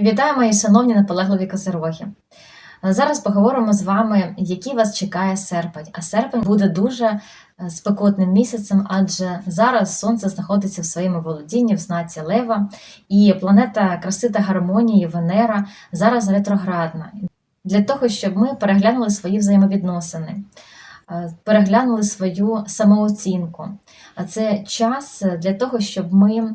Вітаю, мої шановні наполегливі козироги. Зараз поговоримо з вами, який вас чекає серпень. А серпень буде дуже е, спекотним місяцем, адже зараз сонце знаходиться в своєму володінні в знаці Лева, і планета краси та гармонії Венера зараз ретроградна. Для того, щоб ми переглянули свої взаємовідносини, е, переглянули свою самооцінку. А це час для того, щоб ми е,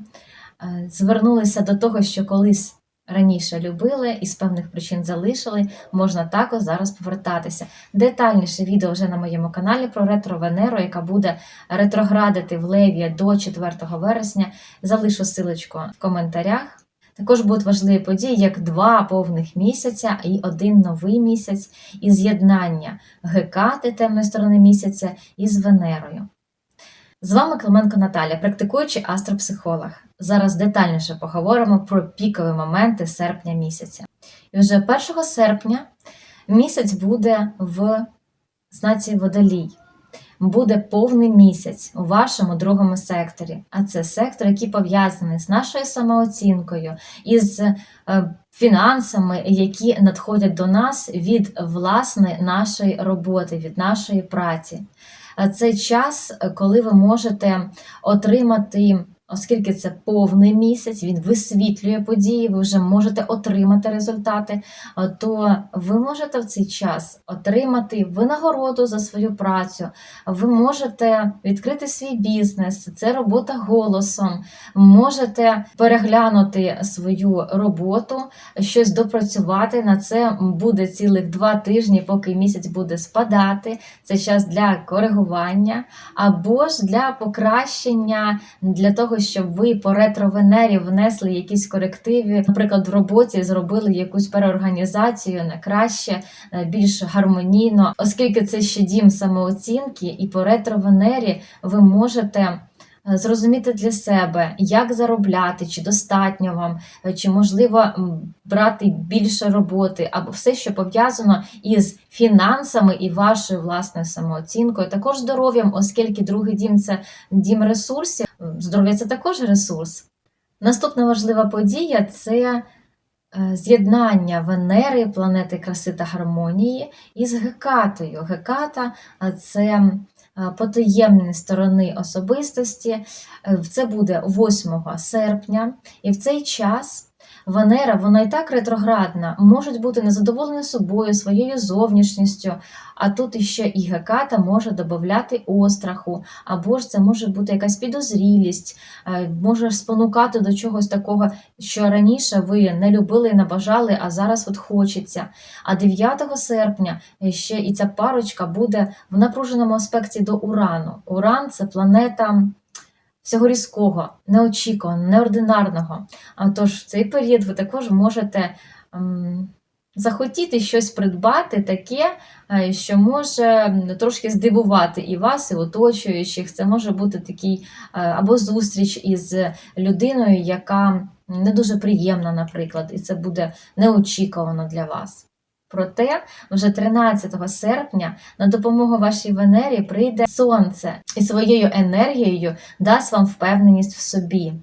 звернулися до того, що колись раніше любили і з певних причин залишили, можна також зараз повертатися. Детальніше відео вже на моєму каналі про ретро Венеру, яка буде ретроградити в Леві до 4 вересня. Залишу силочку в коментарях. Також будуть важливі події, як два повних місяця і один новий місяць, і з'єднання Гекати темної сторони місяця із Венерою. З вами Клименко Наталя, практикуючий астропсихолог. Зараз детальніше поговоримо про пікові моменти серпня місяця. І вже 1 серпня місяць буде в знаці Водолій. Буде повний місяць у вашому другому секторі. А це сектор, який пов'язаний з нашою самооцінкою, із е, фінансами, які надходять до нас від власне нашої роботи, від нашої праці. А Це час, коли ви можете отримати Оскільки це повний місяць, він висвітлює події, ви вже можете отримати результати, то ви можете в цей час отримати винагороду за свою працю, ви можете відкрити свій бізнес, це робота голосом, можете переглянути свою роботу, щось допрацювати. На це буде цілих два тижні, поки місяць буде спадати. Це час для коригування або ж для покращення, для того, щоб ви по ретро-венері внесли якісь корективи, наприклад, в роботі зробили якусь переорганізацію на краще, е, більш гармонійно, оскільки це ще дім самооцінки, і по ретро-венері ви можете. Е, зрозуміти для себе, як заробляти, чи достатньо вам, е, чи можливо брати більше роботи, або все, що пов'язано із фінансами і вашою власною самооцінкою, також здоров'ям, оскільки другий дім це дім ресурсів. Здоров'я це також ресурс. Наступна важлива подія це е, з'єднання Венери, планети краси та гармонії із Гекатою. Геката це потаємні сторони особистості. Е, це буде 8 серпня, і в цей час. Венера, вона і так ретроградна, можуть бути незадоволені собою, своєю зовнішністю, а тут іще і геката може додати остраху, або ж це може бути якась підозрілість, е, може спонукати до чогось такого, що раніше ви не любили і не бажали, а зараз от хочеться. А 9 серпня ще і ця парочка буде в напруженому аспекті до Урану. Уран це планета всього різкого, неочікуваного, неординарного. А тож в цей період ви також можете ем, захотіти щось придбати таке, е, що може трошки здивувати і вас, і оточуючих. Це може бути такий е, або зустріч із людиною, яка не дуже приємна, наприклад, і це буде неочікувано для вас. Проте вже 13 серпня на допомогу вашій Венері прийде сонце і своєю енергією дасть вам впевненість в собі.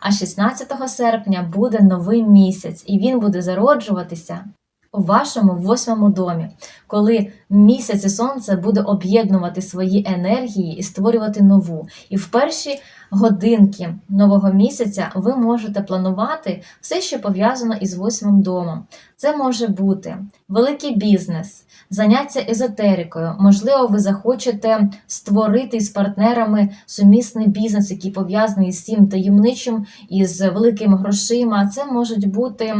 А 16 серпня буде новий місяць, і він буде зароджуватися у вашому восьмому домі, коли місяць і сонце буде об'єднувати свої енергії і створювати нову. І в перші годинки нового місяця ви можете планувати все, що пов'язано із восьмим домом. Це може бути великий бізнес, заняття езотерикою. Можливо, ви захочете створити з партнерами сумісний бізнес, який пов'язаний з цим таємничим із великими грошима. Це можуть бути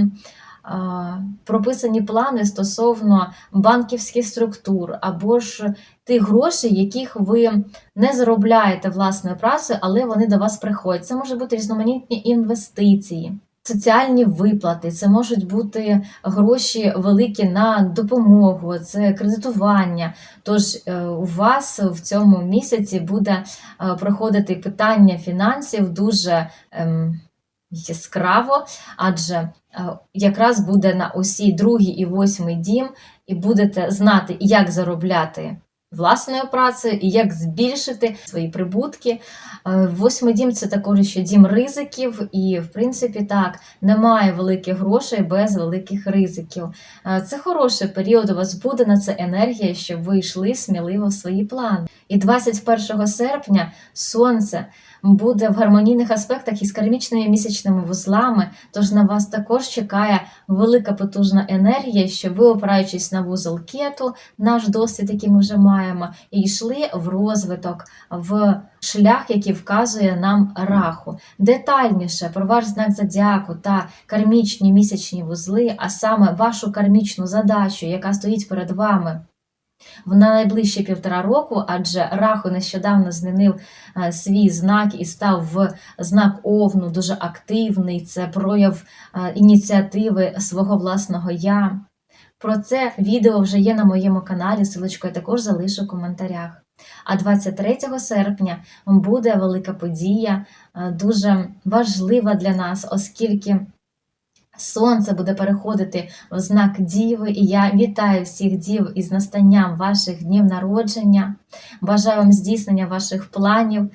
прописані плани стосовно банківських структур, або ж тих грошей, яких ви не заробляєте власною працею, але вони до вас приходять. Це можуть бути різноманітні інвестиції. Соціальні виплати, це можуть бути гроші великі на допомогу, це кредитування. Тож е, у вас в цьому місяці буде е, проходити питання фінансів дуже ем, яскраво, адже Е, якраз буде на осі другий і восьмий дім, і будете знати, як заробляти власною працею і як збільшити свої прибутки. Е, Восьмий дім це також ще дім ризиків, і, в принципі, так, немає великих грошей без великих ризиків. Е, Це хороший період, у вас буде на це енергія, щоб ви йшли сміливо в свої плани. І 21 серпня сонце буде в гармонійних аспектах із кармічними місячними вузлами, тож на вас також чекає велика потужна енергія, щоб ви, опираючись на вузол кету, наш досвід, який ми вже маємо, і йшли в розвиток, в шлях, який вказує нам раху. Детальніше про ваш знак зодіаку та кармічні місячні вузли, а саме вашу кармічну задачу, яка стоїть перед вами. В найближчі півтора року, адже Раху нещодавно змінив е, свій знак і став в знак Овну дуже активний. Це прояв е, ініціативи свого власного я. Про це відео вже є на моєму каналі, силочку я також залишу в коментарях. А 23 серпня буде велика подія, е, дуже важлива для нас, оскільки сонце буде переходити в знак Діви, і я вітаю всіх дів із настанням ваших днів народження. Бажаю вам здійснення ваших планів.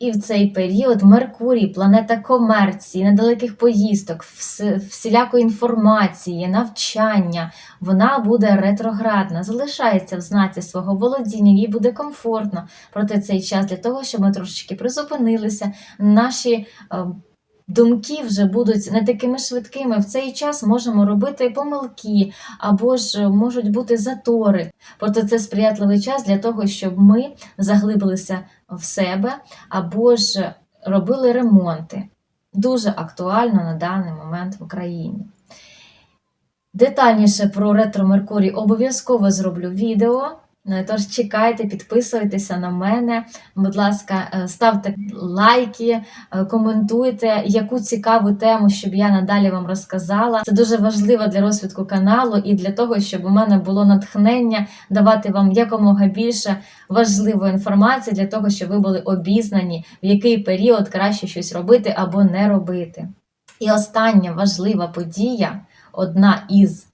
І в цей період Меркурій, планета комерції, недалеких поїздок, вс- всілякої інформації, навчання, вона буде ретроградна, залишається в знаці свого володіння, їй буде комфортно. Проте цей час для того, щоб ми трошечки призупинилися, наші е, думки вже будуть не такими швидкими. В цей час можемо робити помилки або ж можуть бути затори. Проте це сприятливий час для того, щоб ми заглибилися в себе або ж робили ремонти. Дуже актуально на даний момент в Україні. Детальніше про ретро Меркурій обов'язково зроблю відео. Е, Тож чекайте, підписуйтеся на мене. Будь ласка, е, ставте лайки, е, коментуйте, яку цікаву тему, щоб я надалі вам розказала. Це дуже важливо для розвитку каналу і для того, щоб у мене було натхнення давати вам якомога більше важливої інформації для того, щоб ви були обізнані, в який період краще щось робити або не робити. І остання важлива подія, одна із.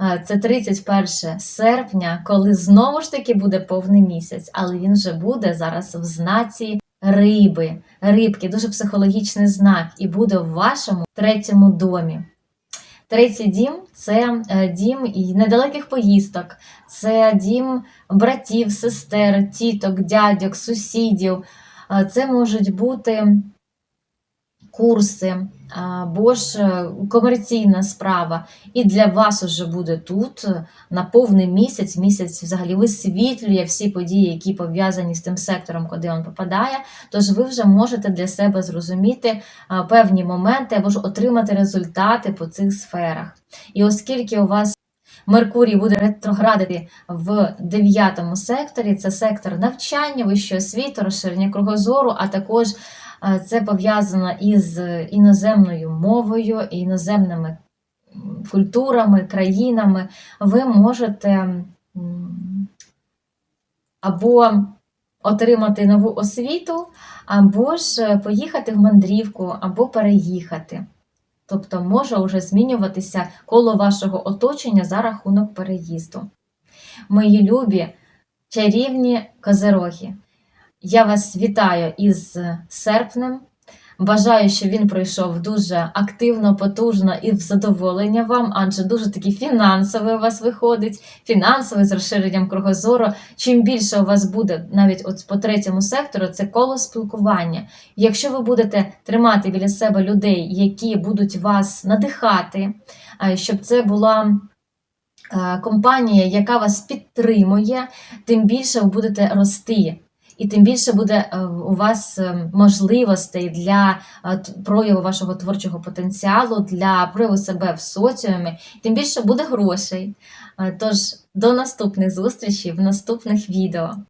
Е, Це 31 серпня, коли знову ж таки буде повний місяць, але він вже буде зараз в знаці риби. Рибки, дуже психологічний знак, і буде в вашому третьому домі. Третій дім це е, дім недалеких поїздок, це дім братів, сестер, тіток, дядьок, сусідів. Е, Це можуть бути курси або ж е, комерційна справа. І для вас уже буде тут е, на повний місяць. Місяць взагалі висвітлює всі події, які пов'язані з тим сектором, куди він попадає. Тож ви вже можете для себе зрозуміти певні моменти або ж отримати результати по цих сферах. І оскільки у вас Меркурій буде ретроградити в дев'ятому секторі, це сектор навчання, вищої освіти, розширення кругозору, а також е, це пов'язано із іноземною мовою, іноземними культурами, країнами. Ви можете або отримати нову освіту, або ж поїхати в мандрівку, або переїхати. Тобто може вже змінюватися коло вашого оточення за рахунок переїзду. Мої любі чарівні козероги, я вас вітаю із серпнем. Бажаю, щоб він пройшов дуже активно, потужно і в задоволення вам, адже дуже такий фінансовий у вас виходить, фінансовий з розширенням кругозору. Чим більше у вас буде, навіть от по третьому сектору, це коло спілкування. Якщо ви будете тримати біля себе людей, які будуть вас надихати, щоб це була. е, Компанія, яка вас підтримує, тим більше ви будете рости. І тим більше буде е, у вас е, можливостей для е, прояву вашого творчого потенціалу, для прояву себе в соціумі, тим більше буде грошей. Тож до наступних зустрічей в наступних відео.